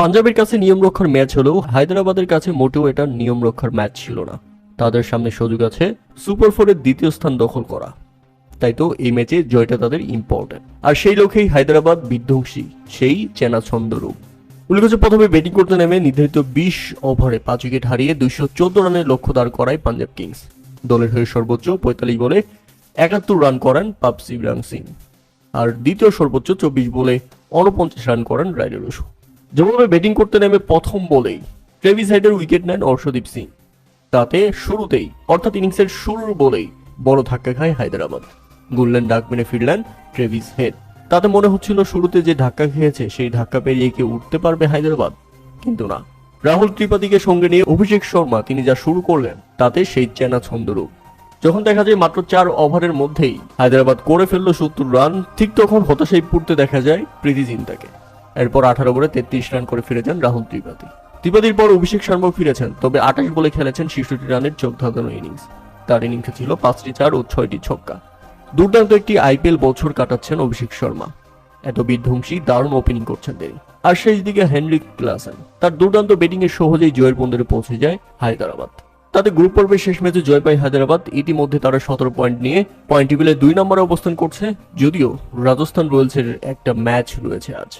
পাঞ্জাবের কাছে নিয়ম রক্ষার ম্যাচ হলেও হায়দ্রাবাদের কাছে মোটেও এটা নিয়ম রক্ষার ম্যাচ ছিল না। তাদের সামনে সুযোগ আছে সুপার ফোরের দ্বিতীয় স্থান দখল করা। তাই তো এই ম্যাচে জয়টা তাদের ইম্পর্টেন্ট আর সেই লক্ষ্যেই হায়দ্রাবাদ বিধ্বংসী, সেই চেনা ছন্দরূপ উল্লেখ্য প্রথমে ব্যাটিং করতে নেমে নির্ধারিত বিশ ওভারে পাঁচ উইকেট হারিয়ে দুইশো চোদ্দ রানের লক্ষ্য দাঁড় করায় পাঞ্জাব কিংস। দলের হয়ে সর্বোচ্চ পঁয়তাল্লিশ বলে একাত্তর রান করেন পাপসি সিং। আর দ্বিতীয় সর্বোচ্চ চব্বিশ বলে উনপঞ্চাশ রান করেন রাইডার বসু যেভাবে ব্যাটিং করতে নেমে প্রথম বলেই ট্রেভিস হাইডের উইকেট নেন অর্শদীপ সিং। তাতে শুরুতেই, অর্থাৎ ইনিংসের শুরুর বলেই বড় ধাক্কা খায় হায়দ্রাবাদ। গুললেন ডাক মেনে ফিরলেন ট্রেভিস হেড। তাতে মনে হচ্ছিল শুরুতে যে ধাক্কা খেয়েছে, সেই ধাক্কা পেরিয়ে কি উঠতে পারবে হায়দ্রাবাদ? কিন্তু না। রাহুল ত্রিপাঠীকে সঙ্গে নিয়ে অভিষেক শর্মা, তিনি যা শুরু করলেন, তাতে সেই চেনা ছন্দরূপ যখন দেখা যায় মাত্র চার ওভারের মধ্যেই হায়দ্রাবাদ করে ফেলল সত্তর রান, ঠিক তখন হতাশায় পড়তে দেখা যায় প্রীতি জিন্তাকে এরপর আঠারো ওভারে তেত্রিশ রান করে ফিরে যান রাহুল ত্রিপাঠী। ত্রিপাঠীর পর অভিষেক শর্মাও ফিরেছেন, তবে আঠাশ বলে খেলেছেন শিশুটি রানের চোখ ধাঁধানো ইনিংস। তার ইনিংসে ছিল পাঁচটি চার ও ছয়টি ছক্কা। দুর্দান্ত একটি আইপিএল বছর কাটাচ্ছেন অভিষেক শর্মা। এত বিধ্বংসী, দারুণ ওপেনিং করছেন তিনি। আর শেষ দিকে হেনরিক ক্লাসেন। তার দুর্দান্ত ব্যাটিং এ সহজেই জয়ের বন্দরে পৌঁছে যায় হায়দ্রাবাদ। তাতে গ্রুপ পর্বের শেষ ম্যাচে জয় পায় হায়দ্রাবাদ। ইতিমধ্যে তারা সতেরো পয়েন্ট নিয়ে পয়েন্ট টেবিলে দুই নম্বরে অবস্থান করছে, যদিও রাজস্থান রয়্যালসের একটা ম্যাচ রয়েছে আজ।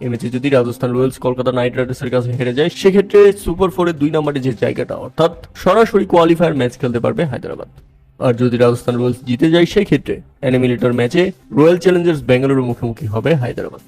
এই ম্যাচে যদি রাজস্থান রয়্যালস কলকাতা নাইট রাইডার্সের কাছে হেরে যায়, সেক্ষেত্রে সুপার ফোরের দুই নম্বরে যে জায়গাটা, অর্থাৎ সরাসরি কোয়ালিফায়ার ম্যাচ খেলতে পারবে হায়দ্রাবাদ। আর যদি রাজস্থান রয়্যালস জিতে যায়, সেক্ষেত্রে অ্যানিমিলেটর ম্যাচে রয়্যাল চ্যালেঞ্জার্স বেঙ্গালুরু মুখোমুখি হবে হায়দ্রাবাদ।